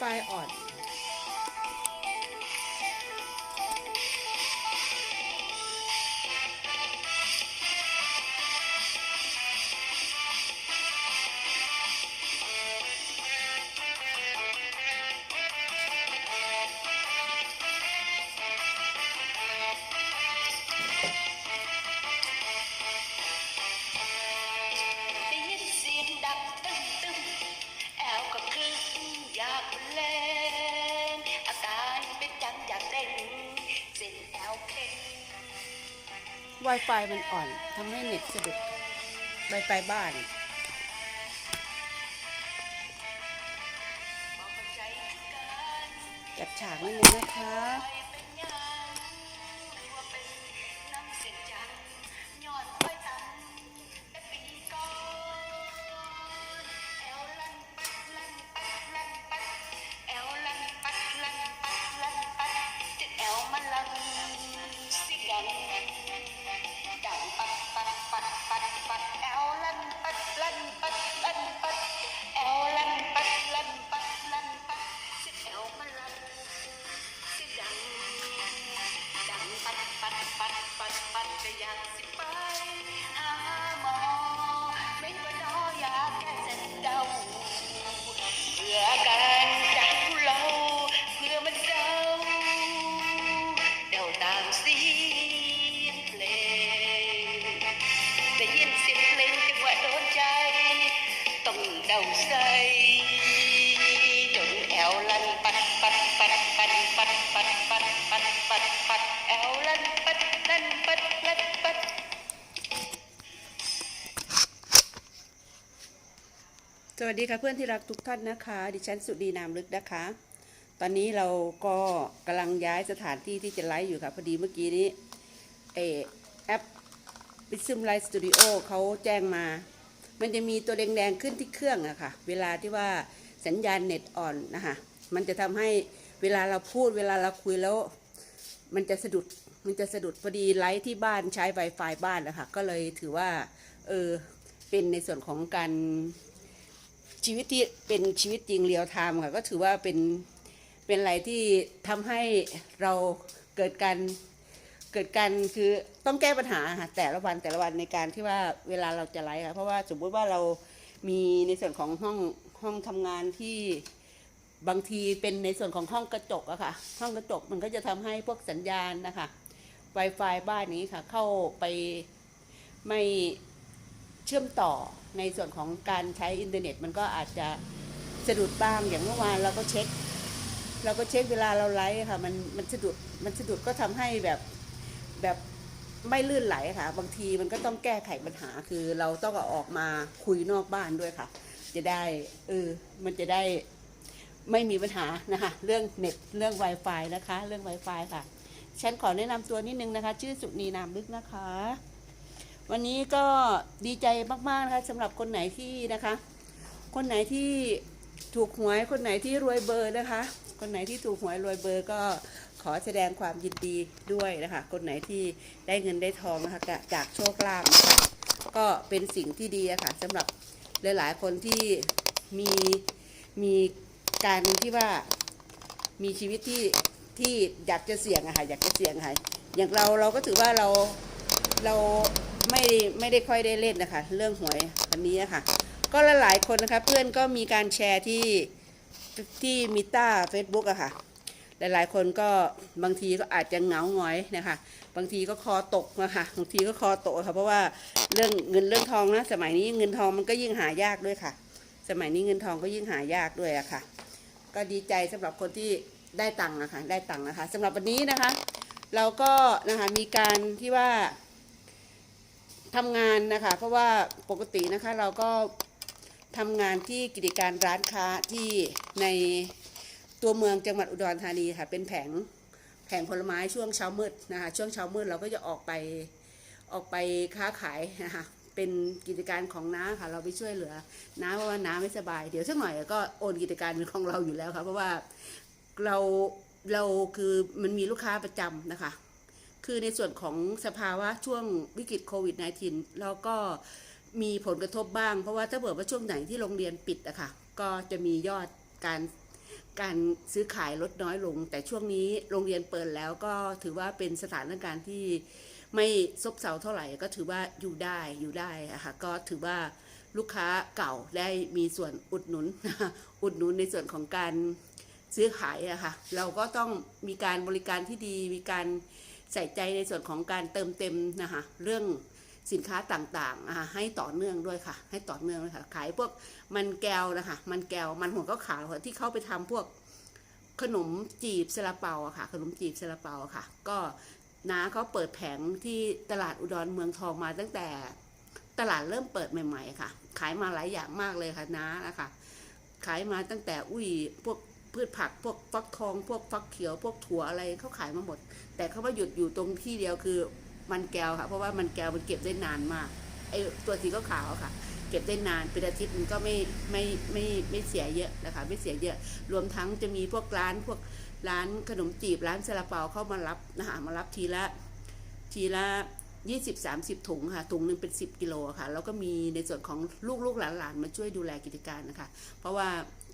Wi-Fi on. ไฟมันอ่อนทำให้เน็ตสะดุด Wi-Fi บ้านบานจัดฉากนิดนึงนะคะ วัสดีค่ะเพื่อนที่รักทุกท่านนะคะ ดิฉันสุดีนามลึกนะคะ ตอนนี้เราก็กำลังย้ายสถานที่ที่จะไลฟ์อยู่ค่ะ พอดีเมื่อกี้นี้เอแอป w i s m Live Studio เขาแจ้งมา มันจะมีตัวแดงๆขึ้นที่เครื่องอะค่ะ เวลาที่ว่าสัญญาณเน็ตอ่อนนะคะมันจะทำให้เวลาเราพูดเวลาเราคุยแล้ว มันจะสะดุดมันจะสะดุดพอดีไลฟ์ที่บ้านใช้ Wi-Fi บ้านนะคะก็เลยถือว่าเออเป็นในส่วนของการ ชีวิตที่เป็นชีวิตจริงเรียลไทม์ค่ะก็ถือว่าเป็นเป็นอะไรที่ทำให้เราเกิดการเกิดการคือต้องแก้ปัญหาค่ะแต่ละวันแต่ละวันในการที่ว่าเวลาเราจะไลฟ์ค่ะเพราะว่าสมมุติว่าเรามีในส่วนของห้องห้องทำงานที่บางทีเป็นในส่วนของห้องกระจกอะค่ะ ห้องกระจกมันก็จะทำให้พวกสัญญาณนะคะ Wi-Fi บ้านนี้ค่ะ เข้าไปไม่เชื่อมต่อ ในส่วนของการใช้อินเทอร์เน็ต มันก็อาจจะสะดุดบ้างอย่างเมื่อวานเราก็เช็ค เราก็เช็คเวลาเราไลฟ์ค่ะมันมันสะดุดมันสะดุดก็ทำให้แบบแบบไม่ลื่นไหลค่ะ บางทีมันก็ต้องแก้ไขปัญหาคือเราต้องอออกมาคุยนอกบ้านด้วยค่ะ จะได้เออมันจะได้ไม่มีปัญหานะคะ เรื่องเน็ตเรื่อง Wi-Fi นะคะ เรื่อง Wi-Fi ค่ะฉันขอแนะนำตัวนิดนึงนะคะ ชื่อสุนีนามลึกนะคะ วันนี้ก็ดีใจมากๆนะคะสำหรับคนไหนที่นะคะ คนไหนที่ถูกหวยคนไหนที่รวยเบอร์นะคะ คนไหนที่ถูกหวยรวยเบอร์ก็ขอแสดงความยินดีด้วยนะคะ คนไหนที่ได้เงินได้ทองนะคะจากโชคลาภนะคะก็เป็นสิ่งที่ดีะค่ะสำหรับหลายๆ คนที่มีมีการที่ว่ามีชีวิตที่ที่อยากจะเสี่ยงอะค่ะอยากจะเสี่ยงะค่ะอย่างเราเราก็ถือว่าเรา เราไม่ไม่ได้ค่อยได้เล่นนะคะ เรื่องหวยวันนี้อะค่ะ ก็หลายๆคนนะคะ เพื่อนก็มีการแชร์ที่ที่มิต้า Facebook อะค่ะ หลายๆ คนก็บางทีก็อาจจะเหงาหงอยนะคะ บางทีก็คอตกนะคะบางทีก็คอตกค่ะเพราะว่าเรื่องเงินเรื่องทองนะสมัยนี้เงินทองมันก็ยิ่งหายากด้วยค่ะ สมัยนี้เงินทองก็ยิ่งหายากด้วยอะค่ะ ก็ดีใจสำหรับคนที่ได้ตังค์นะคะได้ตังค์นะคะสำหรับวันนี้นะคะ เราก็นะคะมีการที่ว่า ทำงานนะคะ เพราะว่าปกตินะคะเราก็ทำงานที่กิจการร้านค้าที่ในตัวเมืองจังหวัดอุดรธานีค่ะ เป็นแผงแผงผลไม้ช่วงเช้ามืดนะคะ ช่วงเช้ามืดเราก็จะออกไปออกไปค้าขายนะคะเป็นกิจการของน้าค่ะ เราไปช่วยเหลือน้าเพราะว่าน้าไม่สบาย เดี๋ยวสักหน่อยก็โอนกิจการเป็นของเราอยู่แล้วค่ะ เพราะว่าเราเราคือมันมีลูกค้าประจำนะคะ คือในส่วนของสภาวะช่วงวิกฤตโควิด -19 เราก็มีผลกระทบบ้าง เพราะว่าถ้าเกิดว่าช่วงไหนที่โรงเรียนปิดอะค่ะ ก็จะมียอดการการซื้อขายลดน้อยลง แต่ช่วงนี้โรงเรียนเปิดแล้วก็ถือว่าเป็นสถานการณ์ที่ไม่ซบเซาเท่าไหร่ก็ถือว่าอยู่ได้อยู่ได้อะค่ะก็ถือว่าลูกค้าเก่าได้มีส่วนอุดหนุน อุดหนุนในส่วนของการซื้อขายอะค่ะเราก็ต้องมีการบริการที่ดีมีการ ใส่ใจในส่วนของการเติมเต็มนะคะเรื่องสินค้าต่างๆนะคะให้ต่อเนื่องด้วยค่ะ ให้ต่อเนื่องด้วยค่ะ ขายพวกมันแก้วนะคะ มันแก้ว มันหัวก็ขาวค่ะที่เขาไปทำพวกขนมจีบซาลาเปาอะค่ะ ขนมจีบซาลาเปาอะค่ะ ก็น้าเขาเปิดแผงที่ตลาดอุดรเมืองทองมาตั้งแต่ตลาดเริ่มเปิดใหม่ ๆ ค่ะ ขายมาหลายอย่างมากเลยค่ะน้านะคะ ขายมาตั้งแต่อุ้ยพวก พืชผักพวกฟักทอง พวกฟักเขียว พวกถั่วอะไรเขาขายมาหมด แต่เขาว่าหยุดอยู่ตรงที่เดียวคือมันแก้วค่ะ เพราะว่ามันแก้วมันเก็บได้นานมากไอ้ตัวสีขาวๆค่ะ เก็บได้นานเป็นอาทิตย์มันก็ไม่ไม่ไม่ไม่เสียเยอะนะคะ ไม่เสียเยอะ รวมทั้งจะมีพวกร้านพวกร้านขนมจีบร้านซาลาเปาเข้ามารับนะคะมารับทีละทีละยี่สิบสามสิบถุงค่ะถุงหนึ่งเป็นสิบกิโลค่ะ แล้วก็มีในส่วนของลูกลูกๆหลานๆมาช่วยดูแลกิจการนะคะ เพราะว่า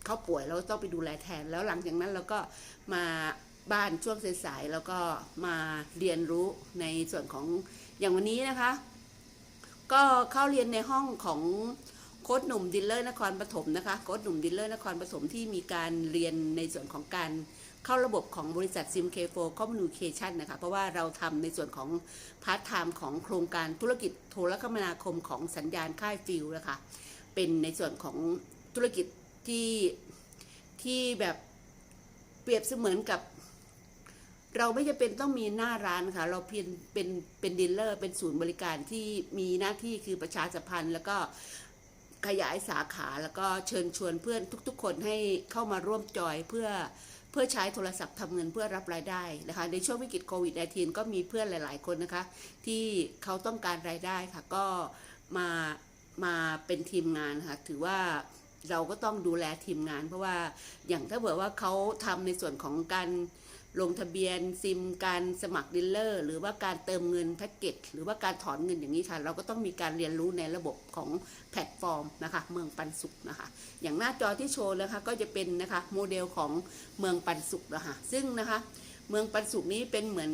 เขาป่วยเราต้องไปดูแลแทน แล้วหลังจากนั้นเราก็มาบ้านช่วงสายๆแล้วก็มาเรียนรู้ในส่วนของอย่างวันนี้นะคะ ก็เข้าเรียนในห้องของโค้ดหนุ่มดิลเลอร์นครปฐมนะคะโค้ดหนุ่มดิลเลอร์นครปฐมที่มีการเรียนในส่วนของการเข้าระบบของบริษัทซิมเคโฟคอมมูนิเคชันนะคะ เพราะว่าเราทำในส่วนของพาร์ทไทม์ของโครงการธุรกิจโทรคมนาคมของสัญญาณค่ายฟิลนะคะ เป็นในส่วนของธุรกิจ ที่ที่แบบเปรียบเสมือนกับ เราไม่จำเป็นต้องมีหน้าร้านค่ะ เราเพียงเป็นเป็นดีลเลอร์ เป็นศูนย์บริการที่มีหน้าที่คือประชาสัมพันธ์แล้วก็ขยายสาขาแล้วก็เชิญชวนเพื่อนทุกๆ คนให้เข้ามาร่วมจอยเพื่อเพื่อใช้โทรศัพท์ทำเงินเพื่อรับรายได้นะคะ ในช่วงวิกฤตโควิด -19 ก็มีเพื่อนหลาย ๆ คนนะคะ ที่เขาต้องการรายได้ค่ะ ก็มามาเป็นทีมงานค่ะ ถือว่า เราก็ต้องดูแลทีมงาน เพราะว่าอย่างถ้าเผื่อว่าเขาทำในส่วนของการลงทะเบียนซิมการสมัครดีลเลอร์ หรือว่าการเติมเงินแพ็กเกจหรือว่าการถอนเงินอย่างนี้ค่ะ เราก็ต้องมีการเรียนรู้ในระบบของแพลตฟอร์มนะคะเมืองปันสุขนะคะ อย่างหน้าจอที่โชว์นะคะก็จะเป็นนะคะโมเดลของเมืองปันสุขนะคะซึ่งนะคะเมืองปันสุขนี้เป็นเหมือน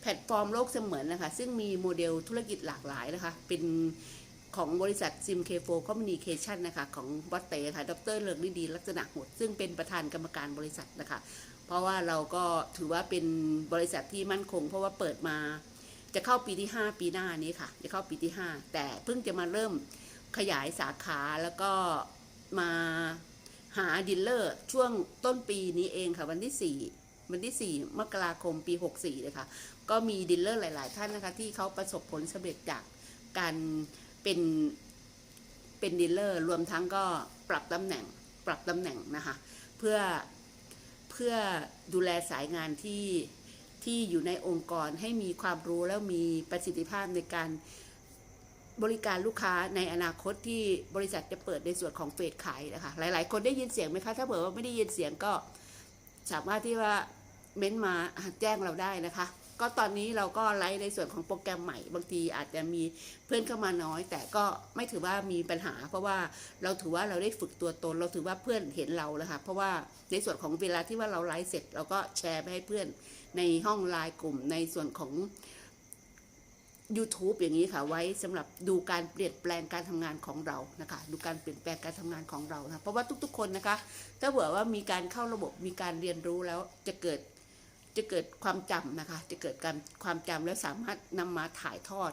แพลตฟอร์มโลกเสมือนนะคะซึ่งมีโมเดลธุรกิจหลากหลายนะคะเป็น ของบริษัทซิมเคโฟคอมมิวนิเคชันนะคะของบอสเต้ค่ะ ดรเลิงฤดีลักษณะหด ซึ่งเป็นประธานกรรมการบริษัทนะคะ เพราะว่าเราก็ถือว่าเป็นบริษัทที่มั่นคง เพราะว่าเปิดมาจะเข้าปีที่ 5 ปีหน้านี้ค่ะ จะเข้าปีที่ 5 แต่เพิ่งจะมาเริ่มขยายสาขาแล้วก็มาหาดีลเลอร์ช่วงต้นปีนี้เองค่ะ วันที่ 4 วันที่ 4 มกราคมปี 64เลยค่ะ ก็มีดีลเลอร์หลาย ๆ ท่านนะคะ ที่เขาประสบผลสำเร็จจากการ เป็นเป็นดีลเลอร์รวมทั้งก็ปรับตำแหน่งปรับตำแหน่งนะคะเพื่อเพื่อดูแลสายงานที่ที่อยู่ในองค์กรให้มีความรู้แล้วมีประสิทธิภาพในการบริการลูกค้าในอนาคตที่บริษัทจะเปิดในส่วนของเฟสขายนะคะ หลาย ๆ คนได้ยินเสียงไหมคะ ถ้าเผื่อว่าไม่ได้ยินเสียงก็สามารถที่ว่าเม้นต์มาแจ้งเราได้นะคะ ก็ตอนนี้เราก็ไลฟ์ในส่วนของโปรแกรมใหม่บางทีอาจจะมีเพื่อนเข้ามาน้อย แต่ก็ไม่ถือว่ามีปัญหา เพราะว่าเราถือว่าเราได้ฝึกตัวตน เราถือว่าเพื่อนเห็นเราแล้วค่ะเพราะว่าในส่วนของเวลาที่ว่าเราไลฟ์เสร็จ เราก็แชร์ไปให้เพื่อนในห้องไลน์กลุ่มในส่วนของ YouTube อย่างนี้ค่ะไว้สำหรับดูการเปลี่ยนแปลงการทำงานของเรานะคะดูการเปลี่ยนแปลงการทำงานของเรานะเพราะว่าทุกๆ คนนะคะ ถ้าเผื่อว่ามีการเข้าระบบมีการเรียนรู้แล้วจะเกิด จะเกิดความจำนะคะ จะเกิดการความจำแล้วสามารถนำมาถ่ายทอด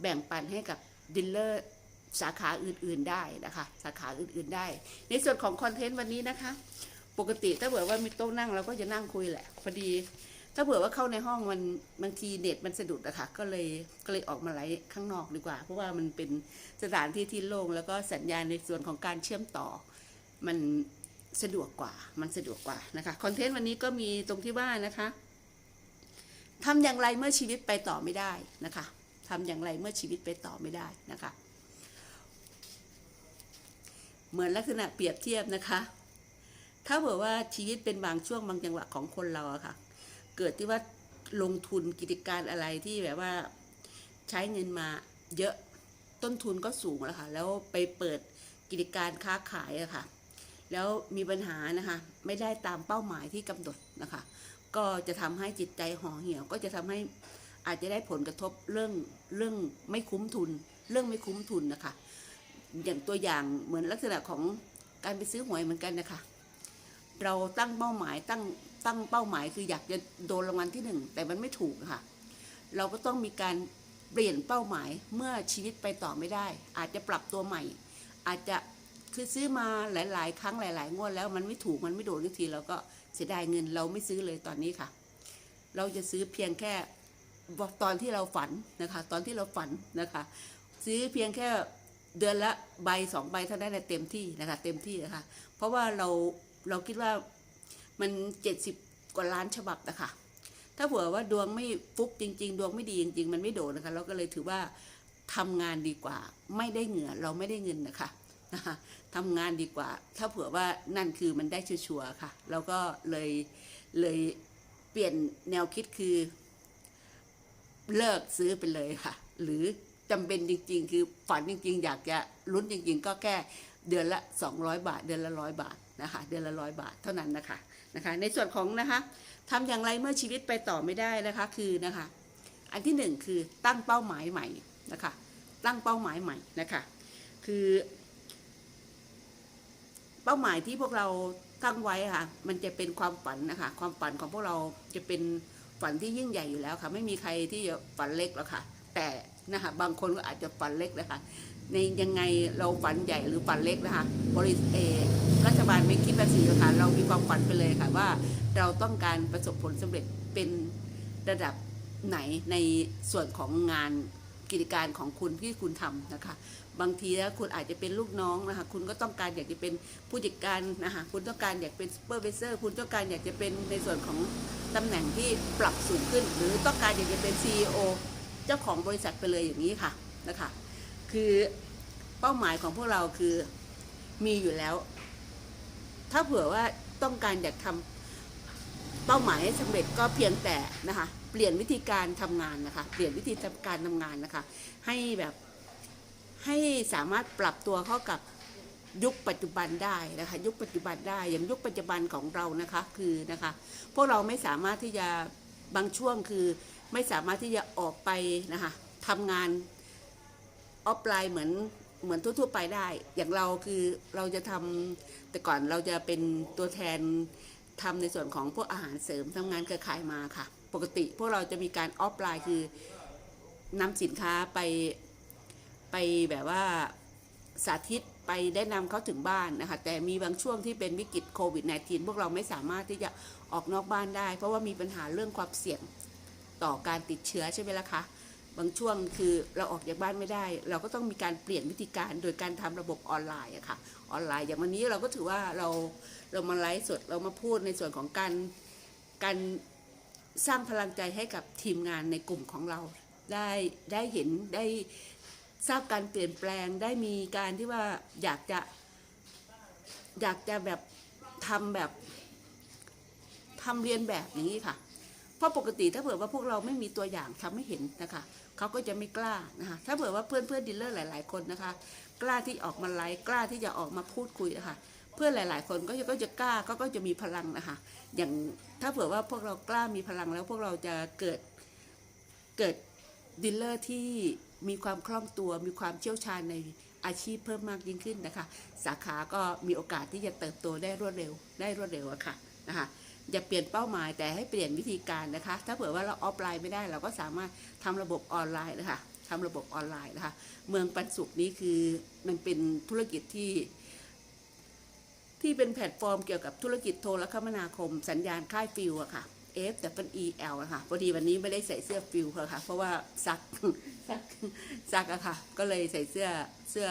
แบ่งปันให้กับดีลเลอร์สาขาอื่นๆได้นะคะ สาขาอื่นๆได้ ในส่วนของคอนเทนต์วันนี้นะคะ ปกติถ้าเผื่อว่ามีโต๊ะนั่งเราก็จะนั่งคุยแหละพอดี ถ้าเผื่อว่าเข้าในห้องมันบางทีเน็ตมันสะดุดอะค่ะก็เลยก็เลยออกมาไลฟ์ข้างนอกดีกว่า เพราะว่ามันเป็นสถานที่ที่โล่งแล้วก็สัญญาณในส่วนของการเชื่อมต่อ มัน สะดวกกว่า มันสะดวกกว่านะคะคอนเทนต์วันนี้ก็มีตรงที่ว่านะคะทำอย่างไรเมื่อชีวิตไปต่อไม่ได้นะคะทำอย่างไรเมื่อชีวิตไปต่อไม่ได้นะคะ เหมือนลักษณะเปรียบเทียบนะคะ ถ้าเผื่อว่าชีวิตเป็นบางช่วงบางจังหวะของคนเราอะค่ะ เกิดที่ว่าลงทุนกิจการอะไรที่แบบว่าใช้เงินมาเยอะต้นทุนก็สูงแล้วค่ะ แล้วไปเปิดกิจการค้าขายอะค่ะ แล้วมีปัญหานะคะ ไม่ได้ตามเป้าหมายที่กำหนดนะคะ ก็จะทำให้จิตใจห่อเหี่ยว ก็จะทำให้อาจจะได้ผลกระทบเรื่องเรื่องไม่คุ้มทุน เรื่องไม่คุ้มทุนนะคะ อย่างตัวอย่างเหมือนลักษณะของการไปซื้อหวยเหมือนกันนะคะ เราตั้งเป้าหมายตั้งตั้งเป้าหมายคืออยากจะโดนรางวัลที่หนึ่งแต่มันไม่ถูกค่ะ เราก็ต้องมีการเปลี่ยนเป้าหมายเมื่อชีวิตไปต่อไม่ได้ อาจจะปรับตัวใหม่ อาจจะ คือซื้อมาหลาย ๆ ครั้งหลาย ๆ งวดแล้วมันไม่ถูกมันไม่โดนทุกทีเราก็เสียดายเงินเราไม่ซื้อเลยตอนนี้ค่ะ เราจะซื้อเพียงแค่ตอนที่เราฝันนะคะ ตอนที่เราฝันนะคะ ซื้อเพียงแค่เดือนละใบสองใบเท่านั้นแหละเต็มที่นะคะ เต็มที่นะคะเพราะว่าเราเราคิดว่ามันเจ็ดสิบกว่าล้านฉบับนะคะถ้าเผื่อว่าดวงไม่ฟุกจริง ๆ ดวงไม่ดีจริง ๆ มันไม่โดนนะคะ เราก็เลยถือว่าทำงานดีกว่า ไม่ได้เหงื่อเราไม่ได้เงินนะคะ นะคะทำงานดีกว่า ถ้าเผื่อว่านั่นคือมันได้ชัวร์ค่ะเราก็เลยเลยเปลี่ยนแนวคิดคือ เลิกซื้อไปเลยค่ะ หรือจำเป็นจริง ๆ คือฝันจริง ๆ อยากจะลุ้นจริง ๆ ก็แค่เดือนละ 200 บาท เดือนละร้อยบาทนะคะเดือนละร้อยบาทเท่านั้นนะคะนะคะ ในส่วนของนะคะทำอย่างไรเมื่อชีวิตไปต่อไม่ได้นะคะคือนะคะ อันที่หนึ่งคือตั้งเป้าหมายใหม่นะคะ ตั้งเป้าหมายใหม่นะคะ คือ เป้าหมายที่พวกเราตั้งไว้ค่ะ มันจะเป็นความฝันนะคะ ความฝันของพวกเราจะเป็นฝันที่ยิ่งใหญ่อยู่แล้วค่ะ ไม่มีใครที่จะฝันเล็กหรอกค่ะ แต่นะคะบางคนก็อาจจะฝันเล็กนะคะ ในยังไงเราฝันใหญ่หรือฝันเล็กนะคะ บริษัทเอรัฐบาลไม่คิดภาษีหรอกค่ะ เรามีความฝันไปเลยค่ะว่าเราต้องการประสบผลสำเร็จเป็นระดับไหนในส่วนของงาน กิจการของคุณที่คุณทำนะคะ บางทีแล้วคุณอาจจะเป็นลูกน้องนะคะ คุณก็ต้องการอยากจะเป็นผู้จัดการนะคะคุณต้องการอยากเป็นซูเปอร์เวเซอร์คุณต้องการอยากจะเป็นในส่วนของตำแหน่งที่ปรับสูงขึ้น หรือต้องการอยากจะเป็น CEO เจ้าของบริษัทไปเลยอย่างนี้ค่ะนะคะ คือเป้าหมายของพวกเราคือมีอยู่แล้ว ถ้าเผื่อว่าต้องการอยากทำ เป้าหมายให้สำเร็จก็เพียงแต่นะคะ เปลี่ยนวิธีการทำงานนะคะ เปลี่ยนวิธีการทำงานนะคะ ให้แบบให้สามารถปรับตัวเข้ากับยุคปัจจุบันได้นะคะ ยุคปัจจุบันได้อย่างยุคปัจจุบันของเรานะคะคือนะคะ พวกเราไม่สามารถที่จะบางช่วงคือไม่สามารถที่จะออกไปนะคะทำงานออฟไลน์เหมือนเหมือนทั่ว ๆ ไปได้ อย่างเราคือเราจะทำแต่ก่อนเราจะเป็นตัวแทน ทำในส่วนของพวกอาหารเสริมทำงานเครือข่ายมาค่ะ ปกติพวกเราจะมีการออฟไลน์คือนำสินค้าไปไปแบบว่าสาธิตไปได้นำเขาถึงบ้านนะคะ แต่มีบางช่วงที่เป็นวิกฤตโควิด -19 พวกเราไม่สามารถที่จะออกนอกบ้านได้ เพราะว่ามีปัญหาเรื่องความเสี่ยงต่อการติดเชื้อใช่ไหมล่ะคะ บางช่วงคือเราออกจากบ้านไม่ได้ เราก็ต้องมีการเปลี่ยนวิธีการโดยการทำระบบออนไลน์อะค่ะออนไลน์อย่างวันนี้เราก็ถือว่าเราเรามาไลฟ์สดเรามาพูดในส่วนของการการสร้างพลังใจให้กับทีมงานในกลุ่มของเราได้ได้เห็นได้ทราบการเปลี่ยนแปลงได้มีการที่ว่าอยากจะอยากจะแบบทำแบบทำเรียนแบบอย่างนี้ค่ะ เพราะปกติถ้าเผื่อว่าพวกเราไม่มีตัวอย่างทำให้เห็นนะคะเขาก็จะไม่กล้านะคะถ้าเผื่อว่าเพื่อนเพื่อนดีลเลอร์หลาย ๆ คนนะคะ กล้าที่ออกมาไลฟ์กล้าที่จะออกมาพูดคุยนะคะเพื่อนหลาย ๆ คนก็จะก็จะกล้าก็ก็จะมีพลังนะคะ อย่างถ้าเผื่อว่าพวกเรากล้ามีพลังแล้วพวกเราจะเกิดเกิดดีลเลอร์ที่มีความคล่องตัว มีความเชี่ยวชาญในอาชีพเพิ่มมากยิ่งขึ้นนะคะ สาขาก็มีโอกาสที่จะเติบโตได้รวดเร็วได้รวดเร็วอะค่ะนะคะ อย่าเปลี่ยนเป้าหมายแต่ให้เปลี่ยนวิธีการนะคะ ถ้าเผื่อว่าเราออฟไลน์ไม่ได้ เราก็สามารถทำระบบออนไลน์นะคะทำระบบออนไลน์นะคะ เมืองปันสุขนี้คือมันเป็นธุรกิจที่ ที่เป็นแพลตฟอร์มเกี่ยวกับธุรกิจโทรคมนาคม สัญญาณค่ายฟิวอะค่ะ F W E L อะค่ะพอดีวันนี้ไม่ได้ใส่เสื้อฟิวค่ะ เพราะว่าซักซักซักอะค่ะ ก็เลยใส่เสื้อเสื้อ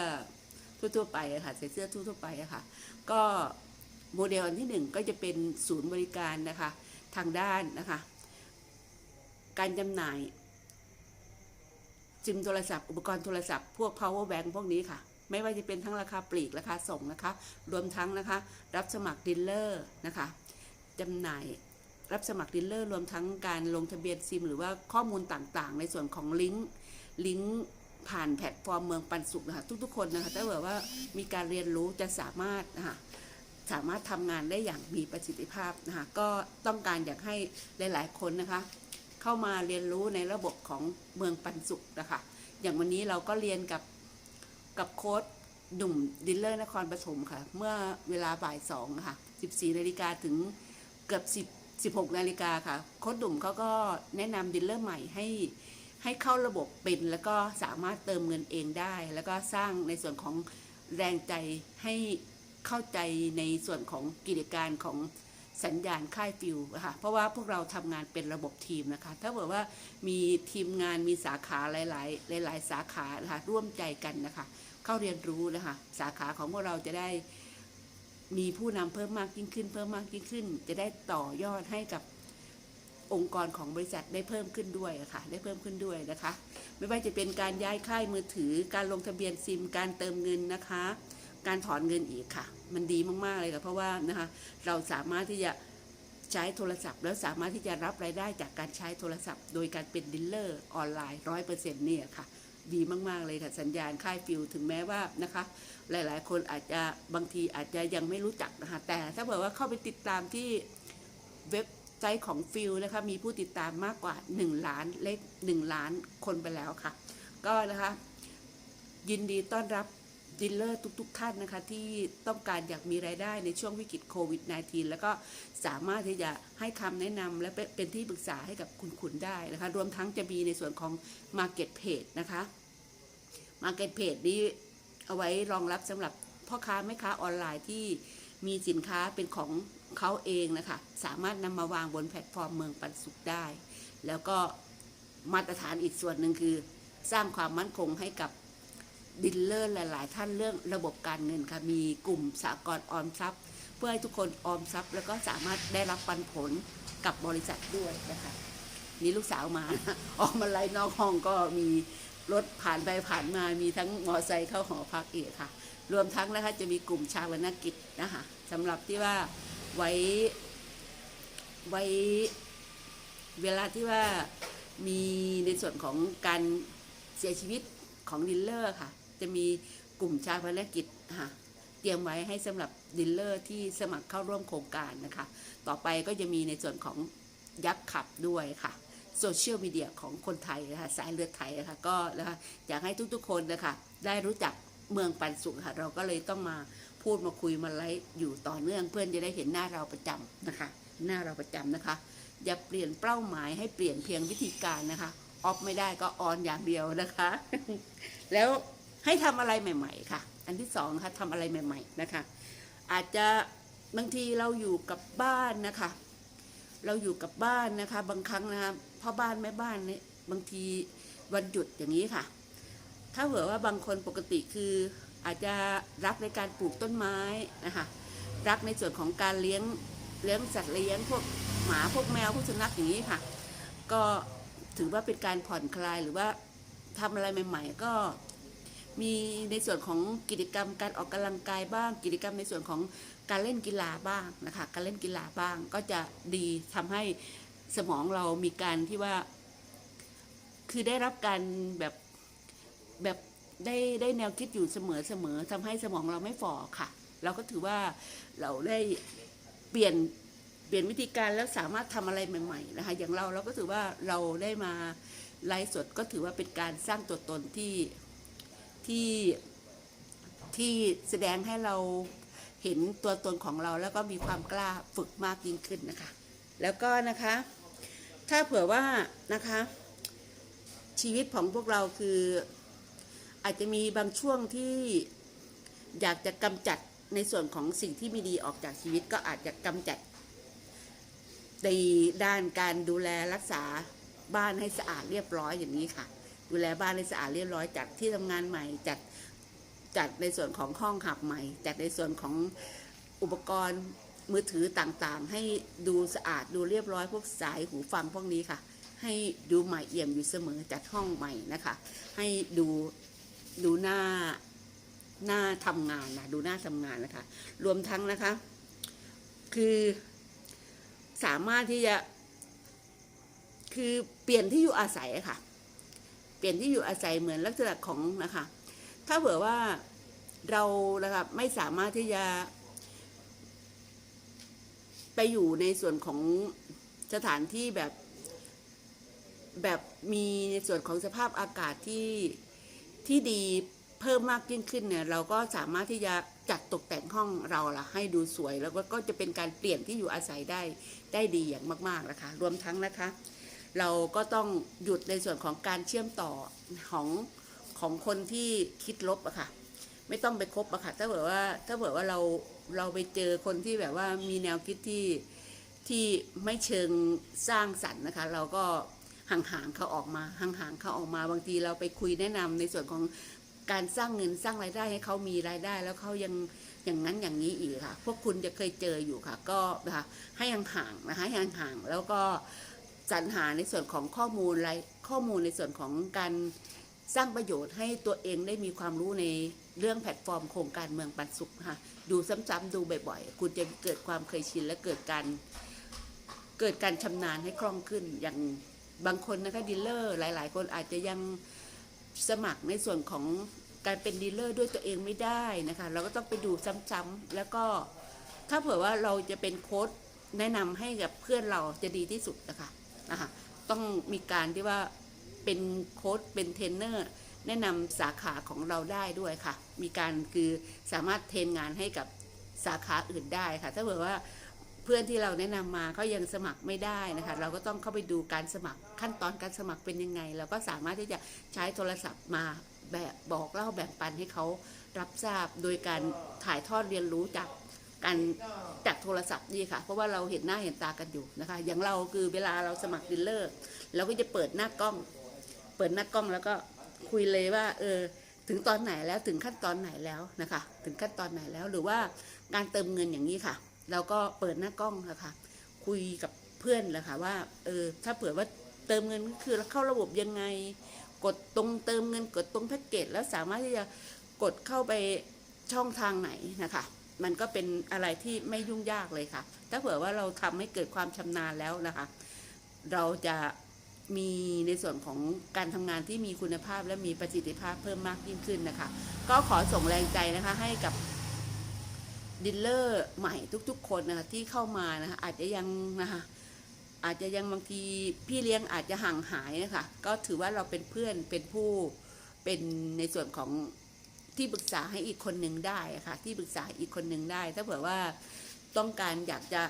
ทั่วๆไปอะค่ะ ใส่เสื้อทั่วๆไปอะค่ะ ก็ โมเดลอันที่หนึ่งก็จะเป็นศูนย์บริการนะคะทางด้านนะคะ การจำหน่ายซิมโทรศัพท์อุปกรณ์โทรศัพท์พวก power bank พวกนี้ค่ะ ไม่ว่าจะเป็นทั้งราคาปลีกราคาส่งนะคะ รวมทั้งนะคะ รับสมัครดีลเลอร์นะคะจำหน่ายรับสมัครดีลเลอร์รวมทั้งการลงทะเบียนซิม หรือว่าข้อมูลต่างๆ ในส่วนของลิงก์ลิงก์ผ่านแพลตฟอร์มเมืองปันสุขนะคะทุกๆคนนะคะถ้าเกิดว่ามีการเรียนรู้จะสามารถนะคะ สามารถทำงานได้อย่างมีประสิทธิภาพนะคะก็ต้องการอยากให้หลาย ๆ คนนะคะ เข้ามาเรียนรู้ในระบบของเมืองปันสุขนะคะอย่างวันนี้เราก็เรียนกับกับโค้ดหนุ่มดิลเลอร์นครปฐมค่ะ เมื่อเวลาบ่ายสองค่ะ 14นาฬิกาถึงเกือบ10 16นาฬิกาค่ะ โค้ดหนุ่มเขาก็แนะนำดิลเลอร์ใหม่ให้ให้เข้าระบบเป็นแล้วก็สามารถเติมเงินเองได้ แล้วก็สร้างในส่วนของแรงใจให้ เข้าใจในส่วนของกิจการของสัญญาณค่ายฟิวนะคะเพราะว่าพวกเราทำงานเป็นระบบทีมนะคะ ถ้าบอกว่ามีทีมงานมีสาขาหลาย ๆ หลาย ๆ สาขานะคะร่วมใจกันนะคะ เข้าเรียนรู้นะคะ สาขาของพวกเราจะได้มีผู้นำเพิ่มมากยิ่งขึ้น เพิ่มมากยิ่งขึ้น จะได้ต่อยอดให้กับองค์กรของบริษัทได้เพิ่มขึ้นด้วยะค่ะ ได้เพิ่มขึ้นด้วยนะคะ ไม่ว่าจะเป็นการย้ายค่ายมือถือ การลงทะเบียนซิม การเติมเงินนะคะ การถอนเงินอีกค่ะ มันดีมากๆเลยค่ะเพราะว่านะคะเราสามารถที่จะใช้โทรศัพท์แล้วสามารถที่จะรับรายได้จากการใช้โทรศัพท์ โดยการเป็นดิลเลอร์ออนไลน์ร้อยเปอร์เซ็นต์เนี่ยค่ะ ดีมาก ๆ เลยค่ะ สัญญาณค่ายฟิลถึงแม้ว่านะคะ หลายๆ คนอาจจะบางทีอาจจะยังไม่รู้จักนะคะ แต่ถ้าเกิดว่าเข้าไปติดตามที่เว็บไซต์ของฟิลนะคะ มีผู้ติดตามมากกว่า 1 ล้านเลข1ล้านคนไปแล้วค่ะ ก็นะคะ ยินดีต้อนรับ ดีลเลอร์ทุกๆท่านนะคะที่ต้องการอยากมีรายได้ในช่วงวิกฤตโควิด -19 แล้วก็สามารถที่จะให้คำแนะนำและเป็นที่ปรึกษาให้กับคุณคุณได้นะคะ รวมทั้งจะมีในส่วนของ Market Page นะคะ Market Page นี้เอาไว้รองรับสำหรับพ่อค้าแม่ค้าออนไลน์ที่มีสินค้าเป็นของเขาเองนะคะ สามารถนำมาวางบนแพลตฟอร์มเมืองปันสุขได้ แล้วก็มาตรฐานอีกส่วนหนึ่งคือ สร้างความมั่นคงให้กับ ดิลเลอร์หลาย ๆ ท่านเรื่องระบบการเงินค่ะมีกลุ่มสากลออมทรัพย์ เพื่อให้ทุกคนออมทรัพย์ แล้วก็สามารถได้รับปันผลกับบริษัทด้วยนะคะนี่ลูกสาวมา ออกมาไล่นอกห้องก็มีรถผ่านไปผ่านมามีทั้งมอไซค์เข้าหอพักเอกค่ะ รวมทั้งนะคะจะมีกลุ่มชาวนากิจนะคะสำหรับที่ว่าไว้ไว้เวลาที่ว่ามีในส่วนของการเสียชีวิตของดีลเลอร์ค่ะ จะมีกลุ่มชาพนกิจค่ะเตรียมไว้ให้สำหรับดีลเลอร์ที่สมัครเข้าร่วมโครงการนะคะ ต่อไปก็จะมีในส่วนของยักษ์ขับด้วยค่ะโซเชียลมีเดียของคนไทยนะคะสายเลือดไทยนะคะก็นะคะอยากให้ทุกๆคนนะคะได้รู้จักเมืองปันสุขค่ะเราก็เลยต้องมาพูดมาคุยมาไลฟ์อยู่ต่อเนื่องเพื่อนจะได้เห็นหน้าเราประจำนะคะ หน้าเราประจำนะคะ อย่าเปลี่ยนเป้าหมายให้เปลี่ยนเพียงวิธีการนะคะออฟไม่ได้ก็ออนอย่างเดียวนะคะ แล้ว ให้ทำอะไรใหม่ ๆ ค่ะ อันที่สองนะคะทำอะไรใหม่ ๆ นะคะ อาจจะบางทีเราอยู่กับบ้านนะคะ เราอยู่กับบ้านนะคะ บางครั้งนะคะพ่อบ้านแม่บ้านเนี่ยบางทีวันหยุดอย่างนี้ค่ะ ถ้าเผื่อว่าบางคนปกติคืออาจจะรักในการปลูกต้นไม้นะคะรักในส่วนของการเลี้ยงเลี้ยงสัตว์เลี้ยงพวกหมาพวกแมวพวกสุนัขอย่างนี้ค่ะ ก็ถือว่าเป็นการผ่อนคลายหรือว่าทำอะไรใหม่ ๆ ก็ มีในส่วนของกิจกรรมการออกกำลังกายบ้าง กิจกรรมในส่วนของการเล่นกีฬาบ้างนะคะ การเล่นกีฬาบ้างก็จะดีทำให้สมองเรามีการที่ว่า คือได้รับการแบบแบบได้ได้แนวคิดอยู่เสมอเสมอทำให้สมองเราไม่ฝ่อค่ะ เราก็ถือว่าเราได้เปลี่ยนเปลี่ยนวิธีการแล้วสามารถทำอะไรใหม่ๆนะคะอย่างเราเราก็ถือว่าเราได้มาไลฟ์สดก็ถือว่าเป็นการสร้างตัวตนที่ ที่ที่แสดงให้เราเห็นตัวตนของเราแล้วก็มีความกล้าฝึกมากยิ่งขึ้นนะคะ แล้วก็นะคะ ถ้าเผื่อว่านะคะ ชีวิตของพวกเราคือ อาจจะมีบางช่วงที่อยากจะกำจัดในส่วนของสิ่งที่ไม่ดีออกจากชีวิตก็อาจจะกำจัดในด้านการดูแลรักษาบ้านให้สะอาดเรียบร้อยอย่างนี้ค่ะ ดูแลบ้านให้สะอาดเรียบร้อยจัดที่ทำงานใหม่จัดจัดในส่วนของห้องหับใหม่ จัดในส่วนของอุปกรณ์มือถือต่างๆ ให้ดูสะอาดดูเรียบร้อยพวกสายหูฟังพวกนี้ค่ะ ให้ดูใหม่เอี่ยมอยู่เสมอจัดห้องใหม่นะคะ ให้ดูดูหน้าหน้าทำงานนะดูหน้าทำงานนะคะ รวมทั้งนะคะ คือสามารถที่จะ คือเปลี่ยนที่อยู่อาศัยค่ะ เปลี่ยนที่อยู่อาศัยเหมือนลักษณะของนะคะ ถ้าเผื่อว่าเรานะคะไม่สามารถที่จะ ไปอยู่ในส่วนของสถานที่แบบแบบมีในส่วนของสภาพอากาศที่ที่ดีเพิ่มมากยิ่งขึ้นเนี่ยเราก็สามารถที่จะจัดตกแต่งห้องเราล่ะให้ดูสวย แล้วก็ก็จะเป็นการเปลี่ยนที่อยู่อาศัยได้ได้ดีอย่างมาก ๆนะคะ รวมทั้งนะคะ เราก็ต้องหยุดในส่วนของการเชื่อมต่อของของคนที่คิดลบอะค่ะ ไม่ต้องไปคบอะค่ะ ถ้าเผื่อว่าถ้าเผื่อว่าเราเราไปเจอคนที่แบบว่ามีแนวคิดที่ที่ไม่เชิงสร้างสรรค์นะคะ เราก็ห่างๆเขาออกมาห่างๆเขาออกมาบางทีเราไปคุยแนะนำในส่วนของการสร้างเงินสร้างรายได้ให้เขามีรายได้ แล้วเขายังอย่างนั้นอย่างนี้อีกค่ะ พวกคุณจะเคยเจออยู่ค่ะ ก็นะคะให้ห่างๆนะคะให้ห่างๆแล้วก็ สรรหาในส่วนของข้อมูลไรข้อมูลในส่วนของการสร้างประโยชน์ให้ตัวเองได้มีความรู้ในเรื่องแพลตฟอร์มโครงการเมืองปันสุขนะคะดูซ้ำๆดูบ่อยๆ คุณจะเกิดความเคยชินและเกิดการเกิดการชำนาญให้คล่องขึ้น อย่างบางคนนะคะดีลเลอร์หลาย ๆ คนอาจจะยังสมัครในส่วนของการเป็นดีลเลอร์ด้วยตัวเองไม่ได้นะคะ เราก็ต้องไปดูซ้ำๆแล้วก็ถ้าเผื่อว่าเราจะเป็นโค้ดแนะนำให้กับเพื่อนเราจะดีที่สุดนะคะ นะคะต้องมีการที่ว่าเป็นโค้ดเป็นเทรนเนอร์แนะนำสาขาของเราได้ด้วยค่ะ มีการคือสามารถเทรนงานให้กับสาขาอื่นได้ค่ะ ถ้าเผื่อว่าเพื่อนที่เราแนะนำมาเขายังสมัครไม่ได้นะคะ เราก็ต้องเข้าไปดูการสมัครขั้นตอนการสมัครเป็นยังไง เราก็สามารถที่จะใช้โทรศัพท์มาแบบบอกเล่าแบ่งปันให้เขารับทราบ โดยการถ่ายทอดเรียนรู้จาก การจากโทรศัพท์นี่ค่ะ เพราะว่าเราเห็นหน้าเห็นตากันอยู่นะคะ อย่างเราคือเวลาเราสมัครดีลเลอร์เราก็จะเปิดหน้ากล้อง เปิดหน้ากล้องแล้วก็คุยเลยว่าเออถึงตอนไหนแล้วถึงขั้นตอนไหนแล้วนะคะ ถึงขั้นตอนไหนแล้วหรือว่าการเติมเงินอย่างนี้ค่ะ เราก็เปิดหน้ากล้องนะคะคุยกับเพื่อนแหละค่ะว่าเออถ้าเผื่อว่าเติมเงินก็คือเข้าระบบยังไง กดตรงเติมเงินกดตรงแพ็กเกจแล้วสามารถที่จะกดเข้าไปช่องทางไหนนะคะ มันก็เป็นอะไรที่ไม่ยุ่งยากเลยค่ะ ถ้าเผื่อว่าเราทำให้เกิดความชำนาญแล้วนะคะ เราจะมีในส่วนของการทำงานที่มีคุณภาพและมีประสิทธิภาพเพิ่มมากยิ่งขึ้นนะคะ ก็ขอส่งแรงใจนะคะให้กับดีลเลอร์ใหม่ทุกๆ คนนะคะที่เข้ามานะคะอาจจะยังนะคะอาจจะยังบางทีพี่เลี้ยงอาจจะห่างหายนะคะก็ถือว่าเราเป็นเพื่อนเป็นผู้เป็นในส่วนของ ที่ปรึกษาให้อีกคนหนึ่งได้ค่ะ ที่ปรึกษาอีกคนหนึ่งได้ ถ้าเผื่อว่าต้องการอยากจะ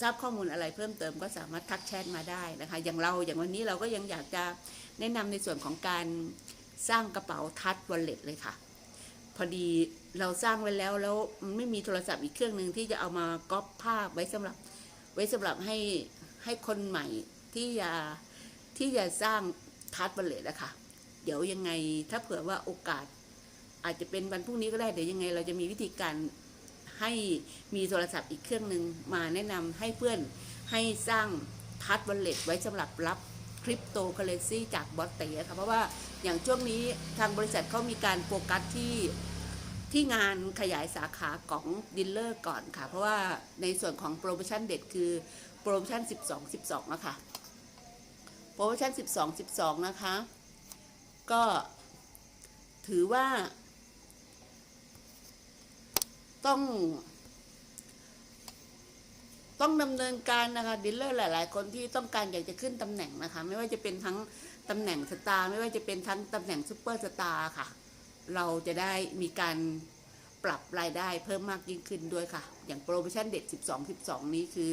ทราบข้อมูลอะไรเพิ่มเติมก็สามารถทักแชทมาได้นะคะ อย่างเราอย่างวันนี้เราก็ยังอยากจะแนะนำในส่วนของการสร้างกระเป๋าทัชวอลเล็ตเลยค่ะ พอดีเราสร้างไว้แล้วแล้วไม่มีโทรศัพท์อีกเครื่องหนึ่งที่จะเอามาก๊อปภาพไว้สำหรับไว้สำหรับให้ให้คนใหม่ที่จะที่จะสร้างทัชวอลเล็ตนะคะเดี๋ยวยังไงถ้าเผื่อว่าโอกาส อาจจะเป็นวันพรุ่งนี้ก็ได้เดี๋ยวยังไง เราจะมีวิธีการให้มีโทรศัพท์อีกเครื่องหนึ่งมาแนะนำให้เพื่อนให้สร้างทัชวอลเล็ตไว้สำหรับรับคริปโตเคเรนซีจากบอสเตะค่ะเพราะว่าอย่างช่วงนี้ทางบริษัทเขามีการโฟกัสที่ที่งานขยายสาขาของดิลเลอร์ก่อนค่ะ เพราะว่าในส่วนของโปรโมชั่นเด็ดคือโปรโมชั่น 12 12 นะคะ โปรโมชั่น 12 12 นะคะ ก็ถือว่า ต้อง ต้องดำเนินการนะคะดีลเลอร์หลาย ๆ คนที่ต้องการอยากจะขึ้นตำแหน่งนะคะ ไม่ว่าจะเป็นทั้งตำแหน่งสตาร์ไม่ว่าจะเป็นทั้งตำแหน่งซูเปอร์สตาร์ค่ะ เราจะได้มีการปรับรายได้เพิ่มมากยิ่งขึ้นด้วยค่ะ อย่างโปรโมชั่นเด็ด 12 12 นี้คือ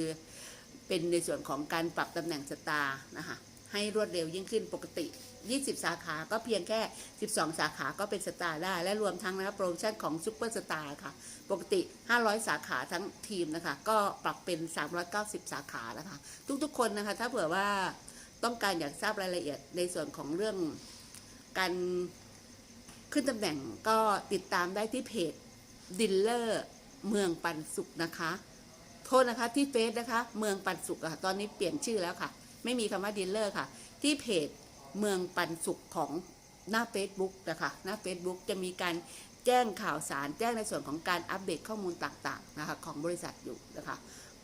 เป็นในส่วนของการปรับตำแหน่งสตาร์นะคะ ให้รวดเร็วยิ่งขึ้นปกติ 20 สาขาก็เพียงแค่ 12 สาขาก็เป็นสตาร์ได้ และรวมทั้งนะคะโปรโมชั่นของซูเปอร์สตาร์ค่ะ ปกติ 500 สาขาทั้งทีมนะคะ ก็ปรับเป็น 390 สาขาแล้วค่ะทุกๆ คนนะคะ ถ้าเผื่อว่าต้องการอยากทราบรายละเอียดในส่วนของเรื่องการขึ้นตำแหน่งก็ติดตามได้ที่เพจดิลเลอร์เมืองปันสุขนะคะ โทษนะคะที่เฟซนะคะ เมืองปันสุขอะตอนนี้เปลี่ยนชื่อแล้วค่ะ ไม่มีคำว่าดีลเลอร์ค่ะ ที่เพจ เมืองปันสุขของหน้า Facebook นะคะหน้า Facebook จะมีการแจ้งข่าวสารแจ้งในส่วนของการอัปเดตข้อมูลต่างๆนะคะของบริษัทอยู่นะคะ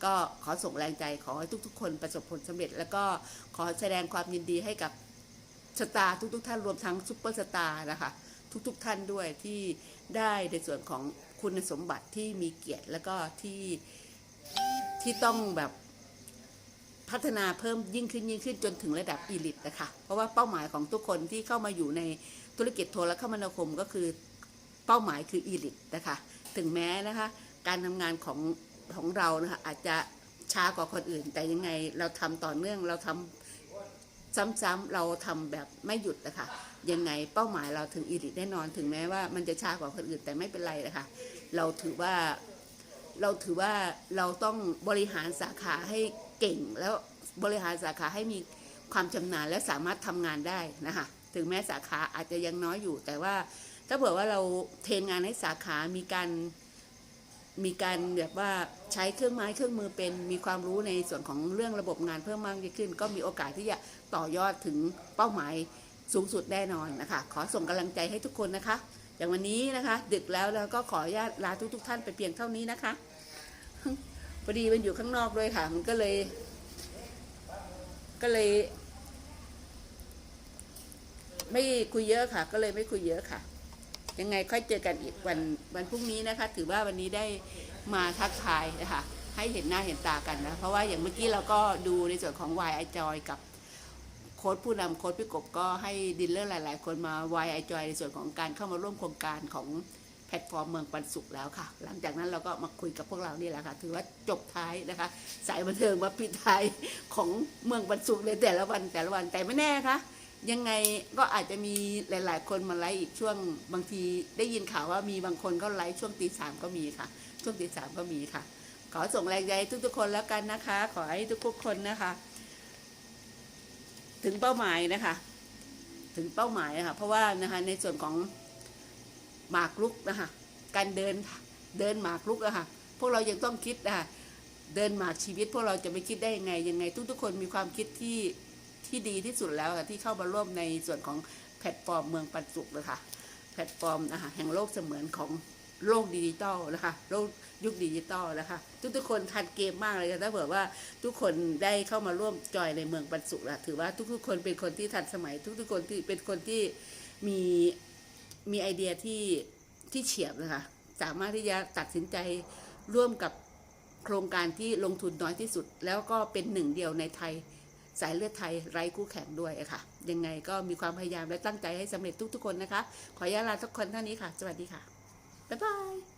ก็ขอส่งแรงใจขอให้ทุกๆ คนประสบผลสำเร็จ แล้วก็ขอแสดงความยินดีให้กับสตาร์ทุกๆ ท่านรวมทั้งซุปเปอร์สตาร์นะคะทุกๆ ท่านด้วยที่ได้ในส่วนของคุณสมบัติที่มีเกียรติแล้วก็ที่ที่ต้องแบบ พัฒนาเพิ่มยิ่งขึ้นยิ่งขึ้นจนถึงระดับอีลิตนะคะเพราะว่าเป้าหมายของทุกคนที่เข้ามาอยู่ในธุรกิจโทรคมนาคมก็คือเป้าหมายคืออีลิตนะคะถึงแม้นะคะการทำงานของของเรานะคะอาจจะช้ากว่าคนอื่น แต่ยังไงเราทำต่อเนื่องเราทำซ้ำๆเราทำแบบไม่หยุดนะคะยังไงเป้าหมายเราถึงอีลิตแน่นอนถึงแม้ว่ามันจะช้ากว่าคนอื่นแต่ไม่เป็นไรนะคะเราถือว่าเราถือว่าเราต้องบริหารสาขาให้ เก่งแล้วบริหารสาขาให้มีความชำนาญและสามารถทำงานได้นะคะถึงแม้สาขาอาจจะยังน้อยอยู่ แต่ว่าถ้าเผื่อว่าเราเทรนงานให้สาขามีการมีการแบบว่าใช้เครื่องไม้เครื่องมือเป็นมีความรู้ในส่วนของเรื่องระบบงานเพิ่มมากยิ่งขึ้น ก็มีโอกาสที่จะต่อยอดถึงเป้าหมายสูงสุดแน่นอนนะคะ ขอส่งกำลังใจให้ทุกคนนะคะ อย่างวันนี้นะคะ ดึกแล้วแล้วก็ขออนุญาตลาทุกทุกท่านไปเพียงเท่านี้นะคะ พอดีมันอยู่ข้างนอกด้วยค่ะ มันก็เลย ก็เลย ไม่คุยเยอะค่ะ ก็เลยไม่คุยเยอะค่ะ ยังไงค่อยเจอกันอีกวันวันพรุ่งนี้นะคะ ถือว่าวันนี้ได้มาทักทายนะคะให้เห็นหน้าเห็นตากันนะ เพราะว่าอย่างเมื่อกี้เราก็ดูในส่วนของ y i Joy กับโค้ดผู้นำโค้ดพี่กบก็ให้ดีลเลอร์หลาย ๆ คนมาวายไอจอยในส่วนของการเข้ามาร่วมโครงการของ แพลตฟอร์มเมืองปันสุขแล้วค่ะ หลังจากนั้นเราก็มาคุยกับพวกเรานี่แหละค่ะ ถือว่าจบท้ายนะคะ สายบันเทิงมาปิดท้ายของเมืองปันสุขในแต่ละวันแต่ละวันแต่ไม่แน่คะยังไงก็อาจจะมีหลาย ๆ คนมาไลฟ์อีกช่วงบางทีได้ยินข่าวว่ามีบางคนก็ไลฟ์ช่วงตีสามก็มีค่ะ ช่วงตีสามก็มีค่ะ ขอส่งแรงใจทุกๆคนแล้วกันนะคะ ขอให้ทุกๆคนนะคะ ถึงเป้าหมายนะคะ ถึงเป้าหมายะค่ะ เพราะว่านะคะในส่วนของ หมากรุกนะคะการเดินเดินหมากรุกอะค่ะพวกเรายังต้องคิดนะคะเดินหมากชีวิต พวกเราจะไม่คิดได้ยังไงยังไง ทุกๆคนมีความคิดที่ที่ดีที่สุดแล้วค่ะที่เข้ามาร่วมในส่วนของแพลตฟอร์มเมืองปันสุขนะคะแพลตฟอร์มนะคะแห่งโลกเสมือนของโลกดิจิตอลนะคะโลกยุคดิจิตอลนะคะทุกๆคนทันเกมมากเลยค่ะถ้าเผื่อว่าทุกคนได้เข้ามาร่วมจอยในเมืองปันสุขละถือว่าทุกๆคนเป็นคนที่ทันสมัย ทุกๆคนที่เป็นคนที่มี มีไอเดียที่ที่เฉียบนะคะสามารถที่จะตัดสินใจร่วมกับโครงการที่ลงทุนน้อยที่สุด แล้วก็เป็นหนึ่งเดียวในไทยสายเลือดไทยไร้คู่แข่งด้วยะค่ะ ยังไงก็มีความพยายามและตั้งใจให้สำเร็จทุกๆคนนะคะ ขออนุญาตลาทุกคนเท่านี้ค่ะ สวัสดีค่ะ บ๊ายบาย